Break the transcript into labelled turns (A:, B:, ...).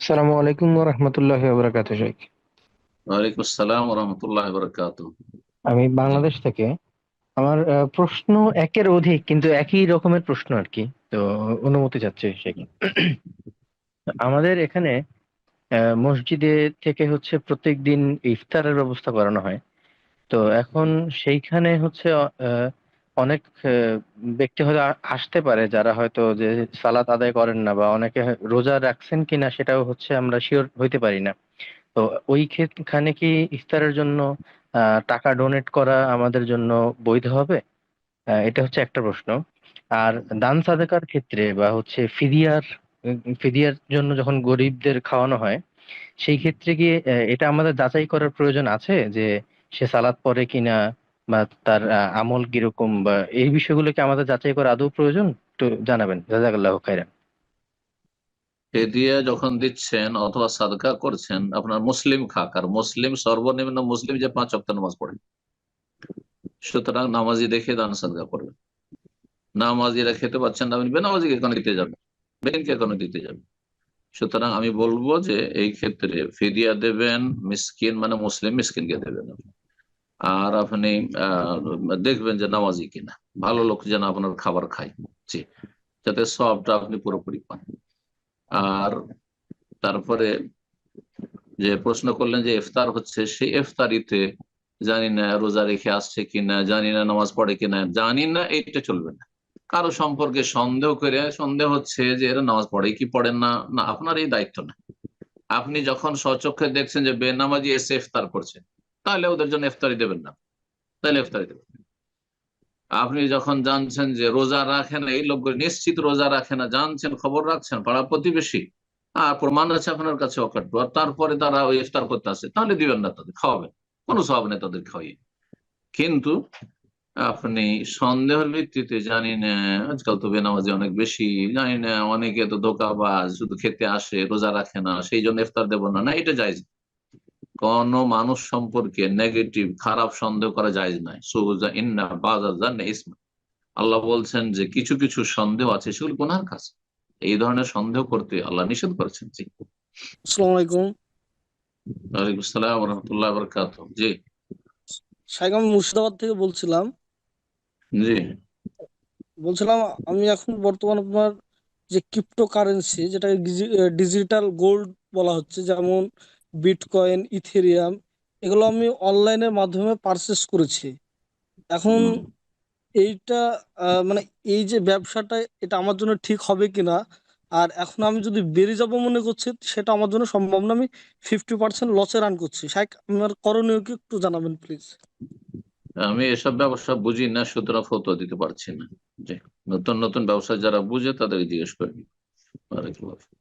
A: আসসালামু আলাইকুম ওয়া রাহমাতুল্লাহি ওয়া বারাকাতুহু শাইখ।
B: ওয়ালাইকুম আসসালাম রহমতুল্লাহ বরকাত
A: আমি বাংলাদেশ থেকে। আমার প্রশ্ন একের অধিক কিন্তু একই রকমের প্রশ্ন আর কি। তো অনুমতি চাচ্ছি শেখ আমাদের এখানে মসজিদে থেকে হচ্ছে প্রত্যেক দিন ইফতারের ব্যবস্থা করানো হয়। তো এখন সেইখানে হচ্ছে আহ, অনেক ব্যক্তি হয়তো আসতে পারে যারা হয়তো যে সালাত আদায় করেন না বা অনেকে রোজা রাখছেন কিনা সেটাও হচ্ছে আমরা শিওর হইতে পারি না। তো ওইখানে কি ইফতারের জন্য টাকা ডোনেট করা আমাদের জন্য বৈধ হবে? এটা হচ্ছে একটা প্রশ্ন। আর দান সাদাকার ক্ষেত্রে বা হচ্ছে ফিদিয়ার ফিদিয়ার জন্য যখন গরিবদের খাওয়ানো হয়, সেই ক্ষেত্রে কি এটা আমাদের যাচাই করার প্রয়োজন আছে যে সে সালাত পড়ে কিনা? বা তার আমল কীরকম বা এই বিষয়গুলো কি আমাদের যাচাই করা আদৌ প্রয়োজন? একটু জানাবেন। জাজাকাল্লাহ খাইরান
B: দিয়ে যখন দিচ্ছেন অথবা সাদকা করছেন, আপনার মুসলিম খাক। আর মুসলিম সর্বনিম্ন মুসলিম যে পাঁচ অক্ট নামাজ পড়ে। সুতরাং নামাজি দেখে দান সাদকা করবেন। নামাজিরা খেতে পাচ্ছেন না বেনামাজিকে কেন দিতে যাবেন? বেদিনকে কেন দিতে যাবেন? সুতরাং আমি বলব যে এই ক্ষেত্রে ফিদিয়া দেবেন, মিসকিন মানে মুসলিম মিসকিনকে দেবেন আপনি। আর আপনি দেখবেন যে নামাজি কিনা। ভালো লোক যেন আপনার খাবার খায়। যাতে সবটা আপনি পুরোপুরি পান। আর তারপরে যে প্রশ্ন করলেন যে ইফতার হচ্ছে সেই ইফতারিতে জানি না রোজা রেখে আসছে কিনা, জানি না নামাজ পড়ে কিনা, জানি না, এটা চলবে না। কারও সম্পর্কে সন্দেহ করে, সন্দেহ হচ্ছে যে এরা নামাজ পড়ে কি পড়েন না না, আপনার এই দায়িত্ব না। আপনি যখন সচক্ষে দেখছেন যে বেনামাজি এসে ইফতার করছে তাহলে ওদের জন্য ইফতারি দেবেন না। তাহলে ইফতারি দেবেন। আপনি যখন জানছেন যে রোজা রাখে না, এই লোকগুলো নিশ্চিত রোজা রাখে না, জানছেন, খবর রাখছেন পাড়া প্রতিবেশী, আর প্রমাণ আছে আপনার কাছে অকাট্য, আর তারপরে তারা ওই ইফতার করতে আসে, তাহলে দিবেন না তাদের, খাওয়াবেন। কোনো স্বভাব নেই তাদের খাওয়াই কিন্তু আপনি সন্দেহের ভিত্তিতে জানি না, আজকাল তো বেনামাজি অনেক বেশি, জানি না, অনেকে তো ধোকাবাজ, শুধু খেতে আসে, রোজা রাখে না, সেই জন্য ইফতার দেবো না না, এটা যায় কোন মানুষ সম্পর্কে নেগেটিভ খারাপ সন্দেহ করা যায় নাই সুজা ইন্না বাজা ইসমা। আল্লাহ বলছেন যে কিছু কিছু সন্দেহ আছে সেগুলো গুনার কাজ। এই ধরনের সন্দেহ করতে আল্লাহ নিষেধ করেছেন। জি।
C: আসসালামু আলাইকুম।
B: ওয়ালাইকুম আসসালাম রহমতুল্লাহ বরকাত জি।
C: শাইখ আমি মুর্শিদাবাদ থেকে বলছিলাম।
B: জি।
C: বলছিলাম আমি এখন বর্তমান আপনার যে ক্রিপ্টোকারেন্সি যেটাকে ডিজিটাল গোল্ড বলা হচ্ছে যেমন বিটকয়েন ইথেরিয়াম এগুলো আমি অনলাইনের মাধ্যমে পারচেস করেছি। এখন এইটা মানে এই যে ব্যবসাটা এটা আমার জন্য ঠিক হবে কিনা? আর এখন আমি যদি বেড়ে যাব মনে করছি সেটা আমার জন্য সম্ভব না। আমি ফিফটি পার্সেন্ট লসে রান করছি। শাইখ আমার করণীয় কি একটু জানাবেন প্লিজ
B: আমি এসব ব্যবসা বুঝি না সুতরাং ফটো দিতে পারছি না। জি নতুন নতুন ব্যবসা যারা বুঝে তাদেরকে জিজ্ঞেস করি। ওয়ালাইকুম আসসালাম।